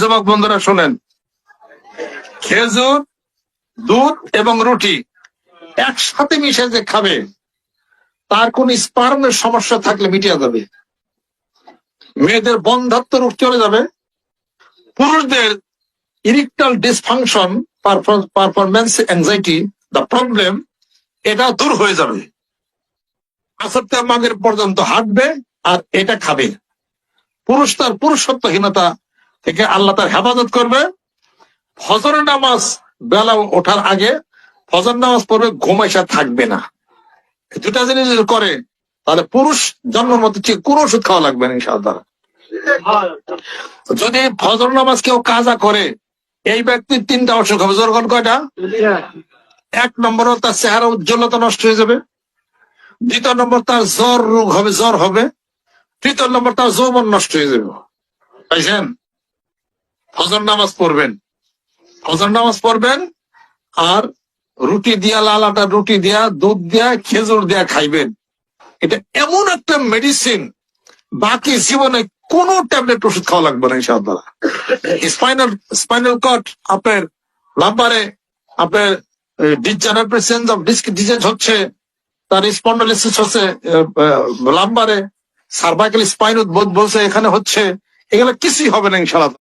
যুবক বন্ধুরা, শোনেন। খেজুর, দুধ এবং রুটি একসাথে মিশে যে খাবে, তার কোন স্পার্মের সমস্যা থাকলে মিটিয়ে যাবে মেয়েদের বন্ধাত্ম রূপ চলে যাবে। পুরুষদের erectile dysfunction performance anxiety the problem এটা দূর হয়ে যাবে। আসরতে মাগের পর্যন্ত হাঁটবে আর এটা খাবে। পুরুষ তার পুরুষত্বহীনতা থেকে আল্লাহ তার হেফাজত করবে। ফজর নামাজ বেলা ওঠার আগে ফজর নামাজ পড়বে ঘুমাইসা থাকবে না। দুটা জিনিস করে, তাহলে পুরুষ জন্ম মতো কোনো ওষুধ খাওয়া লাগবে না ইনশাআল্লাহ। যদি ফজর নামাজ কেউ কাজা করে, এই ব্যক্তির তিনটা অসুখ হবে। জোর কয়টা? এক নম্বর তার চেহারা উজ্জ্বলতা নষ্ট হয়ে যাবে। দ্বিতীয় নম্বর তার জ্বর রোগ হবে, জ্বর হবে। তৃতীয় নম্বর তার যৌবন নষ্ট হয়ে যাবে। পাইছেন ফজর নামাজ পড়বেন। ফজর নামাজ পড়বেন আর রুটি দিয়া, লাল আটা রুটি দিয়া, দুধ দিয়া, খেজুর দিয়া খাইবেন। এটা এমন একটা মেডিসিন বাকি জীবনে কোনো ট্যাবলেট ওষুধ খাওয়া লাগবে না, ইনশাআল্লাহ। স্পাইনাল স্পাইনাল কট আপনার লাম্বারে আপনার ডিজেনারেশন অফ ডিস্ক ডিজিজ হচ্ছে, তার স্পন্ডলিসিস হচ্ছে লাম্বারে সার্ভাইকাল স্পাইন বলছে, এখানে হচ্ছে, এগুলো কিছুই হবে না, ইনশাআল্লাহ।